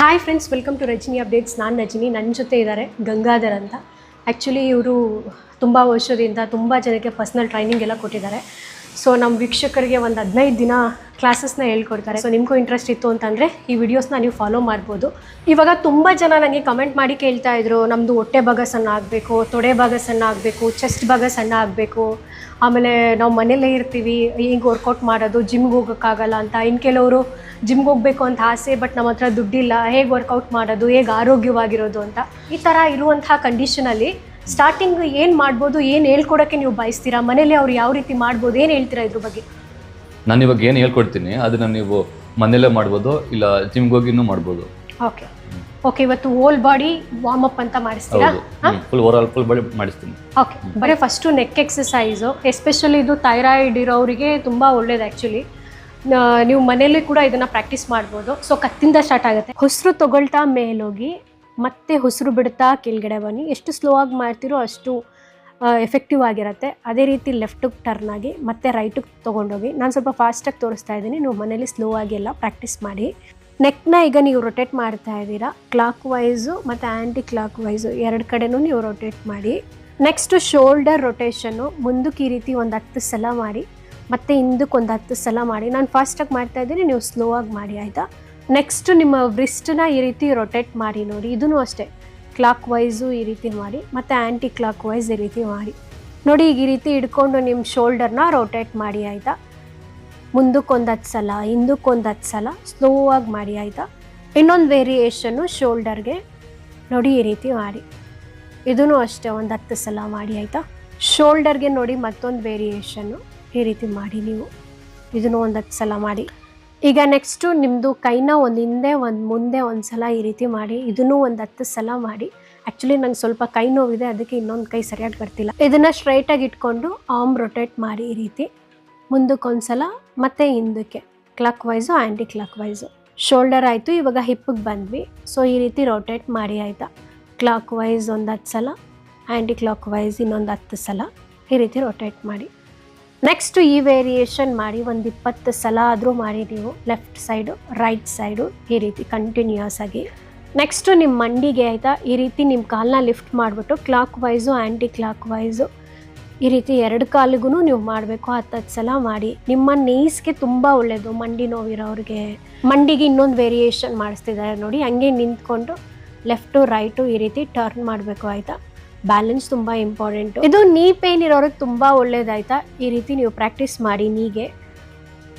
Hi friends welcome to Rajani updates ನಾನು ರಜನಿ ನನ್ನ ಜೊತೆ ಇದ್ದಾರೆ ಗಂಗಾಧರ್ ಅಂತ. ಆ್ಯಕ್ಚುಲಿ ಇವರು ತುಂಬ ವರ್ಷದಿಂದ ತುಂಬ ಜನಕ್ಕೆ ಪರ್ಸ್ನಲ್ ಟ್ರೈನಿಂಗ್ ಎಲ್ಲ ಕೊಟ್ಟಿದ್ದಾರೆ. ಸೊ ನಮ್ಮ ವೀಕ್ಷಕರಿಗೆ ಒಂದು ಹದಿನೈದು ದಿನ ಕ್ಲಾಸಸ್ನ ಹೇಳ್ಕೊಡ್ತಾರೆ. ಸೊ ನಿಮಗೂ ಇಂಟ್ರೆಸ್ಟ್ ಇತ್ತು ಅಂತಂದರೆ ಈ ವಿಡಿಯೋಸ್ನ ನೀವು ಫಾಲೋ ಮಾಡ್ಬೋದು. ಇವಾಗ ತುಂಬ ಜನ ನನಗೆ ಕಮೆಂಟ್ ಮಾಡಿ ಕೇಳ್ತಾ ಇದ್ರು ನಮ್ಮದು ಹೊಟ್ಟೆ ಭಾಗ ಸಣ್ಣ ಆಗಬೇಕು, ತೊಡೆ ಭಾಗ ಸಣ್ಣ ಆಗಬೇಕು ಚೆಸ್ಟ್ ಭಾಗ ಸಣ್ಣ ಆಗಬೇಕು. ಆಮೇಲೆ ನಾವು ಮನೆಯಲ್ಲೇ ಇರ್ತೀವಿ ಈಗ ವರ್ಕೌಟ್ ಮಾಡೋದು ಜಿಮ್ಗೆ ಹೋಗೋಕ್ಕಾಗಲ್ಲ ಅಂತ. ಇನ್ನು ಕೆಲವರು ಜಿಮ್ಗೆ ಹೋಗಬೇಕು ಅಂತ ಆಸೆ ಬಟ್ ನಮ್ಮ ಹತ್ರ ದುಡ್ಡಿಲ್ಲ, ಹೇಗೆ ವರ್ಕೌಟ್ ಮಾಡೋದು, ಹೇಗೆ ಆರೋಗ್ಯವಾಗಿರೋದು ಅಂತ. ಈ ಥರ ಇರುವಂತಹ ಕಂಡೀಷನಲ್ಲಿ ಸ್ಟಾರ್ಟಿಂಗ್ ಏನು ಮಾಡ್ಬೋದು ಏನು ಹೇಳ್ಕೊಡೋಕ್ಕೆ ನೀವು ಬಯಸ್ತೀರಾ? ಮನೇಲಿ ಅವ್ರು ಯಾವ ರೀತಿ ಮಾಡ್ಬೋದು ಏನು ಹೇಳ್ತೀರಾ ಇದ್ರ ಬಗ್ಗೆ? ನಾನು ಇವಾಗ ಏನು ಹೇಳ್ಕೊಡ್ತೀನಿ ಅದನ್ನ ನೀವು ಮನೇಲೇ ಮಾಡ್ಬೋದು ಇಲ್ಲ ಜಿಮ್ಗೆ ಹೋಗಿನೂ ಮಾಡ್ಬೋದು. ಓಕೆ ಓಕೆ ಇವತ್ತು ಹೋಲ್ ಬಾಡಿ ವಾರ್ಮ್ ಅಪ್ ಅಂತ ಮಾಡಿಸ್ತೀರಾ? Full over all full body ಮಾಡಿಸ್ತೀನಿ. ಓಕೆ ಬರೀ ಫಸ್ಟು ನೆಕ್ ಎಕ್ಸಸೈಸು ಎಸ್ಪೆಷಲಿ ಇದು ಥೈರಾಯ್ಡ್ ಇರೋರಿಗೆ ತುಂಬ ಒಳ್ಳೇದು ಆ್ಯಕ್ಚುಲಿ ನೀವು ಮನೇಲಿ ಕೂಡ ಇದನ್ನು ಪ್ರಾಕ್ಟೀಸ್ ಮಾಡ್ಬೋದು. ಸೊ ಕತ್ತಿಂದ ಸ್ಟಾರ್ಟ್ ಆಗುತ್ತೆ. ಹೊಸರು ತಗೊಳ್ತಾ ಮೇಲೋಗಿ ಮತ್ತೆ ಹೊಸರು ಬಿಡ್ತಾ ಕೆಳಗಡೆ ಬನ್ನಿ. ಎಷ್ಟು ಸ್ಲೋ ಆಗಿ ಮಾಡ್ತೀರೋ ಅಷ್ಟು ಎಫೆಕ್ಟಿವ್ ಆಗಿರುತ್ತೆ. ಅದೇ ರೀತಿ ಲೆಫ್ಟಿಗೆ ಟರ್ನ್ ಆಗಿ ಮತ್ತೆ ರೈಟಿಗೆ ತೊಗೊಂಡೋಗಿ. ನಾನು ಸ್ವಲ್ಪ ಫಾಸ್ಟಾಗಿ ತೋರಿಸ್ತಾ ಇದ್ದೀನಿ. ನೀವು ಮನೇಲಿ ಸ್ಲೋ ಆಗಿ ಎಲ್ಲ ಪ್ರಾಕ್ಟೀಸ್ ಮಾಡಿ. ನೆಕ್ನ ಈಗ ನೀವು ರೊಟೇಟ್ ಮಾಡ್ತಾ ಇದ್ದೀರಾ? ಕ್ಲಾಕ್ ವೈಸು ಮತ್ತು ಆ್ಯಂಟಿ ಕ್ಲಾಕ್ ವೈಸು ಎರಡು ಕಡೆನೂ ನೀವು ರೊಟೇಟ್ ಮಾಡಿ. ನೆಕ್ಸ್ಟು ಶೋಲ್ಡರ್ ರೊಟೇಷನ್ನು ಮುಂದಕ್ಕೆ ಈ ರೀತಿ ಒಂದು ಹತ್ತು ಸಲ ಮಾಡಿ. ಮತ್ತು ಹಿಂದಕ್ಕೆ ಒಂದು ಹತ್ತು ಸಲ ಮಾಡಿ. ನಾನು ಫಾಸ್ಟಾಗಿ ಮಾಡ್ತಾ ಇದ್ದೀನಿ. ನೀವು ಸ್ಲೋ ಆಗಿ ಮಾಡಿ, ಆಯಿತಾ? ನೆಕ್ಸ್ಟ್ ನಿಮ್ಮ ವ್ರಿಸ್ಟನ್ನ ಈ ರೀತಿ ರೊಟೇಟ್ ಮಾಡಿ ನೋಡಿ. ಇದೂ ಅಷ್ಟೇ. ಕ್ಲಾಕ್ ವೈಸು ಈ ರೀತಿ ಮಾಡಿ, ಮತ್ತು ಆ್ಯಂಟಿ ಕ್ಲಾಕ್ ವೈಸ್ ಈ ರೀತಿ ಮಾಡಿ. ನೋಡಿ ಈಗ ಈ ರೀತಿ ಹಿಡ್ಕೊಂಡು ನಿಮ್ಮ ಶೋಲ್ಡರ್ನ ರೊಟೇಟ್ ಮಾಡಿ ಆಯಿತಾ? ಮುಂದಕ್ಕೊಂದು ಹತ್ತು ಸಲ, ಹಿಂದಕ್ಕೊಂದು ಹತ್ತು ಸಲ ಸ್ಲೋ ಆಗಿ ಮಾಡಿ ಆಯಿತಾ? ಇನ್ನೊಂದು ವೇರಿಯೇಷನ್ನು ಶೋಲ್ಡರ್ಗೆ ನೋಡಿ ಈ ರೀತಿ ಮಾಡಿ. ಇದೂ ಅಷ್ಟೇ, ಒಂದು ಹತ್ತು ಸಲ ಮಾಡಿ ಆಯಿತಾ? ಶೋಲ್ಡರ್ಗೆ ನೋಡಿ ಮತ್ತೊಂದು ವೇರಿಯೇಷನ್ನು ಈ ರೀತಿ ಮಾಡಿ ನೀವು. ಇದನ್ನು ಒಂದು ಹತ್ತು ಸಲ ಮಾಡಿ. ಈಗ ನೆಕ್ಸ್ಟು ನಿಮ್ಮದು ಕೈನ ಒಂದು ಹಿಂದೆ, ಒಂದು ಮುಂದೆ ಒಂದು ಸಲ ಈ ರೀತಿ ಮಾಡಿ, ಇದನ್ನು ಒಂದು ಹತ್ತು ಸಲ ಮಾಡಿ. ಆ್ಯಕ್ಚುಲಿ ನಂಗೆ ಸ್ವಲ್ಪ ಕೈ ನೋವಿದೆ, ಅದಕ್ಕೆ ಇನ್ನೊಂದು ಕೈ ಸರಿಯಾಗಿ ಬರ್ತಿಲ್ಲ. ಇದನ್ನು ಸ್ಟ್ರೈಟಾಗಿ ಇಟ್ಕೊಂಡು ಆಮ್ ರೊಟೇಟ್ ಮಾಡಿ ಈ ರೀತಿ. ಮುಂದಕ್ಕೆ ಒಂದು ಸಲ, ಮತ್ತು ಹಿಂದಕ್ಕೆ. Clockwise anticlockwise shoulder ಆಯಿತು, ಇವಾಗ ಹಿಪ್ಪಿಗೆ ಬಂದ್ವಿ. ಸೊ ಈ ರೀತಿ ರೊಟೇಟ್ ಮಾಡಿ ಆಯಿತಾ. ಕ್ಲಾಕ್ ವೈಸ್ ಒಂದು ಹತ್ತು ಸಲ ಆ್ಯಂಟಿ ಕ್ಲಾಕ್ ವೈಸ್ ಇನ್ನೊಂದು ಹತ್ತು ಸಲ ಈ ರೀತಿ ರೊಟೇಟ್ ಮಾಡಿ. ನೆಕ್ಸ್ಟ್ ಈ ವೇರಿಯೇಷನ್ ಮಾಡಿ ಒಂದು ಇಪ್ಪತ್ತು ಸಲ ಆದರೂ ಮಾಡಿ ನೀವು ಲೆಫ್ಟ್ ಸೈಡು ರೈಟ್ ಸೈಡು ಈ ರೀತಿ ಕಂಟಿನ್ಯೂಸ್ ಆಗಿ. ನೆಕ್ಸ್ಟು ನಿಮ್ಮ ಮಂಡಿಗೆ ಆಯಿತಾ, ಈ ರೀತಿ ನಿಮ್ಮ ಕಾಲನ್ನ ಲಿಫ್ಟ್ ಮಾಡಿಬಿಟ್ಟು clockwise anticlockwise ಈ ರೀತಿ ಎರಡು ಕಾಲಿಗೂ ನೀವು ಮಾಡಬೇಕು, ಹತ್ತತ್ತು ಸಲ ಮಾಡಿ. ನಿಮ್ಮ ನೇಸ್ಗೆ ತುಂಬ ಒಳ್ಳೆಯದು ಮಂಡಿ ನೋವಿರೋರಿಗೆ. ಮಂಡಿಗೆ ಇನ್ನೊಂದು ವೇರಿಯೇಷನ್ ಮಾಡಿಸ್ತಿದ್ದಾರೆ ನೋಡಿ, ಹಂಗೆ ನಿಂತ್ಕೊಂಡು ಲೆಫ್ಟು ರೈಟು ಈ ರೀತಿ ಟರ್ನ್ ಮಾಡಬೇಕು ಆಯಿತಾ. ಬ್ಯಾಲೆನ್ಸ್ ತುಂಬ ಇಂಪಾರ್ಟೆಂಟು ಇದು ನೀ ಪೇನ್ ಇರೋರಿಗೆ ತುಂಬ ಒಳ್ಳೇದಾಯ್ತಾ? ಈ ರೀತಿ ನೀವು ಪ್ರಾಕ್ಟೀಸ್ ಮಾಡಿ ನೀಗೆ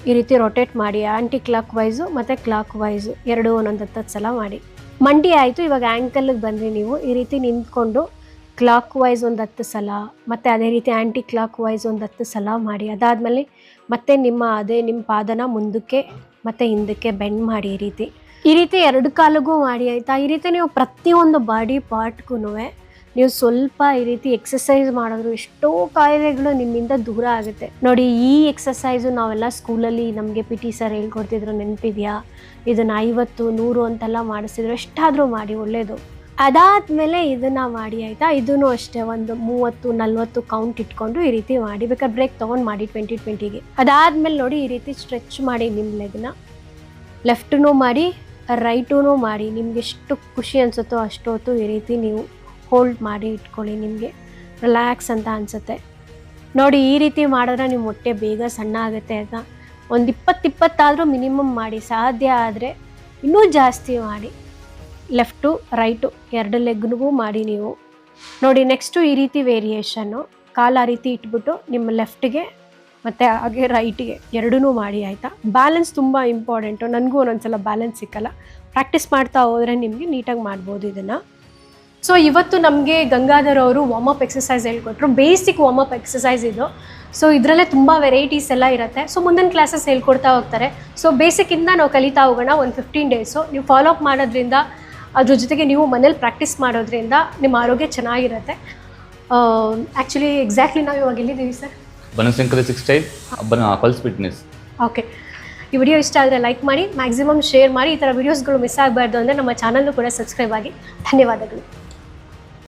ಈ ರೀತಿ ರೊಟೇಟ್ ಮಾಡಿ ಆ್ಯಂಟಿ ಕ್ಲಾಕ್ ವೈಸು ಮತ್ತು ಕ್ಲಾಕ್ ವೈಸು ಎರಡು ಒಂದೊಂದು ಹತ್ತು ಸಲ ಮಾಡಿ. ಮಂಡಿ ಆಯಿತು, ಇವಾಗ ಆ್ಯಂಕಲ್ಗೆ ಬಂದ್ರಿ ನೀವು. ಈ ರೀತಿ ನಿಂತ್ಕೊಂಡು ಕ್ಲಾಕ್ ವೈಸ್ ಒಂದು ಹತ್ತು ಸಲ, ಮತ್ತು ಅದೇ ರೀತಿ ಆ್ಯಂಟಿ ಕ್ಲಾಕ್ ವೈಸ್ ಒಂದು ಹತ್ತು ಸಲ ಮಾಡಿ. ಅದಾದಮೇಲೆ ಮತ್ತೆ ನಿಮ್ಮ ಅದೇ ನಿಮ್ಮ ಪಾದನ ಮುಂದಕ್ಕೆ ಮತ್ತು ಹಿಂದಕ್ಕೆ ಬೆಂಡ್ ಮಾಡಿ ಈ ರೀತಿ. ಈ ರೀತಿ ಎರಡು ಕಾಲಿಗೂ ಮಾಡಿ ಆಯಿತಾ? ಈ ರೀತಿ ನೀವು ಪ್ರತಿಯೊಂದು ಬಾಡಿ ಪಾರ್ಟ್ಗೂ ನೀವು ಸ್ವಲ್ಪ ಈ ರೀತಿ ಎಕ್ಸಸೈಸ್ ಮಾಡಿದ್ರು ಎಷ್ಟೋ ಕಾಯಿಲೆಗಳು ನಿಮ್ಮಿಂದ ದೂರ ಆಗುತ್ತೆ. ನೋಡಿ, ಈ ಎಕ್ಸಸೈಸು ನಾವೆಲ್ಲ ಸ್ಕೂಲಲ್ಲಿ ನಮಗೆ ಪಿ ಟಿ ಸರ್ ಹೇಳ್ಕೊಡ್ತಿದ್ರು, ನೆನಪಿದೆಯಾ? ಇದನ್ನು ಐವತ್ತು, ನೂರು ಅಂತೆಲ್ಲ ಮಾಡಿಸಿದ್ರು, ಎಷ್ಟಾದರೂ ಮಾಡಿ ಒಳ್ಳೆಯದು ಅದಾದಮೇಲೆ ಇದನ್ನು ಮಾಡಿ, ಆಯಿತಾ? ಇದೂ ಅಷ್ಟೇ ಒಂದು ಮೂವತ್ತು, ನಲ್ವತ್ತು ಕೌಂಟ್ ಇಟ್ಕೊಂಡು ಈ ರೀತಿ ಮಾಡಿ, ಬೇಕಾದ್ರೆ ಬ್ರೇಕ್ ತೊಗೊಂಡು ಮಾಡಿ ಟ್ವೆಂಟಿ ಟ್ವೆಂಟಿಗೆ ಅದಾದಮೇಲೆ ನೋಡಿ, ಈ ರೀತಿ ಸ್ಟ್ರೆಚ್ ಮಾಡಿ ನಿಮ್ಮ ಲೆಗ್ನ ಲೆಫ್ಟೂ ಮಾಡಿ ರೈಟೂ ಮಾಡಿ, ನಿಮ್ಗೆ ಎಷ್ಟು ಖುಷಿ ಅನಿಸುತ್ತೋ ಅಷ್ಟೊತ್ತು ಈ ರೀತಿ ನೀವು ಹೋಲ್ಡ್ ಮಾಡಿ ಇಟ್ಕೊಳ್ಳಿ, ನಿಮಗೆ ರಿಲ್ಯಾಕ್ಸ್ ಅಂತ ಅನಿಸುತ್ತೆ. ನೋಡಿ, ಈ ರೀತಿ ಮಾಡಿದ್ರೆ ನಿಮ್ಮ ಹೊಟ್ಟೆ ಬೇಗ ಸಣ್ಣ ಆಗುತ್ತೆ ಅಂತ. ಒಂದು ಇಪ್ಪತ್ತು ಇಪ್ಪತ್ತಾದರೂ ಮಿನಿಮಮ್ ಮಾಡಿ, ಸಾಧ್ಯ ಆದರೆ ಇನ್ನೂ ಜಾಸ್ತಿ ಮಾಡಿ. ಲೆಫ್ಟು ರೈಟು ಎರಡು ಲೆಗ್ನಿಗೂ ಮಾಡಿ ನೀವು. ನೋಡಿ ನೆಕ್ಸ್ಟು ಈ ರೀತಿ ವೇರಿಯೇಷನ್ನು ಕಾಲು ಆ ರೀತಿ ಇಟ್ಬಿಟ್ಟು ನಿಮ್ಮ ಲೆಫ್ಟ್ಗೆ ಮತ್ತು ಹಾಗೆ ರೈಟಿಗೆ ಎರಡೂ ಮಾಡಿ, ಆಯಿತಾ? ಬ್ಯಾಲೆನ್ಸ್ ತುಂಬ ಇಂಪಾರ್ಟೆಂಟು ನನಗೂ ಒಂದೊಂದು ಸಲ ಬ್ಯಾಲೆನ್ಸ್ ಸಿಕ್ಕಲ್ಲ. ಪ್ರಾಕ್ಟೀಸ್ ಮಾಡ್ತಾ ಹೋದರೆ ನಿಮಗೆ ನೀಟಾಗಿ ಮಾಡ್ಬೋದು ಇದನ್ನು. ಸೊ ಇವತ್ತು ನಮಗೆ ಗಂಗಾಧರ್ ಅವರು ವಾರ್ಮಪ್ ಎಕ್ಸಸೈಸ್ ಹೇಳ್ಕೊಟ್ರು. ಬೇಸಿಕ್ ವಾರ್ಮಪ್ ಎಕ್ಸಸೈಸ್ ಇದು. ಸೊ ಇದರಲ್ಲೇ ತುಂಬ ವೆರೈಟೀಸ್ ಎಲ್ಲ ಇರುತ್ತೆ. ಸೊ ಮುಂದಿನ ಕ್ಲಾಸಸ್ ಹೇಳ್ಕೊಡ್ತಾ ಹೋಗ್ತಾರೆ. ಸೊ ಬೇಸಿಕ್ಕಿಂದ ನಾವು ಕಲಿತಾ ಹೋಗೋಣ ಒಂದು ಫಿಫ್ಟೀನ್ ಡೇಸು ನೀವು ಫಾಲೋ ಅಪ್ ಮಾಡೋದ್ರಿಂದ ಅದ್ರ ಜೊತೆಗೆ ನೀವು ಮನೇಲಿ ಪ್ರಾಕ್ಟೀಸ್ ಮಾಡೋದ್ರಿಂದ ನಿಮ್ಮ ಆರೋಗ್ಯ ಚೆನ್ನಾಗಿರುತ್ತೆ. ಆ್ಯಕ್ಚುಲಿ ಎಕ್ಸಾಕ್ಟ್ಲಿ ನಾವು ಇವಾಗ ಎಲ್ಲಿದ್ದೀವಿ sir Banashankari six pulse fitness okay ಈ ವಿಡಿಯೋ ಇಷ್ಟ ಆದರೆ ಲೈಕ್ ಮಾಡಿ ಮ್ಯಾಕ್ಸಿಮಮ್ ಶೇರ್ ಮಾಡಿ ಈ ಥರ ವೀಡಿಯೋಸ್ಗಳು ಮಿಸ್ ಆಗಬಾರ್ದು ಅಂದರೆ ನಮ್ಮ ಚಾನಲ್ಲು ಕೂಡ ಸಬ್ಸ್ಕ್ರೈಬ್ ಆಗಿ. ಧನ್ಯವಾದಗಳು.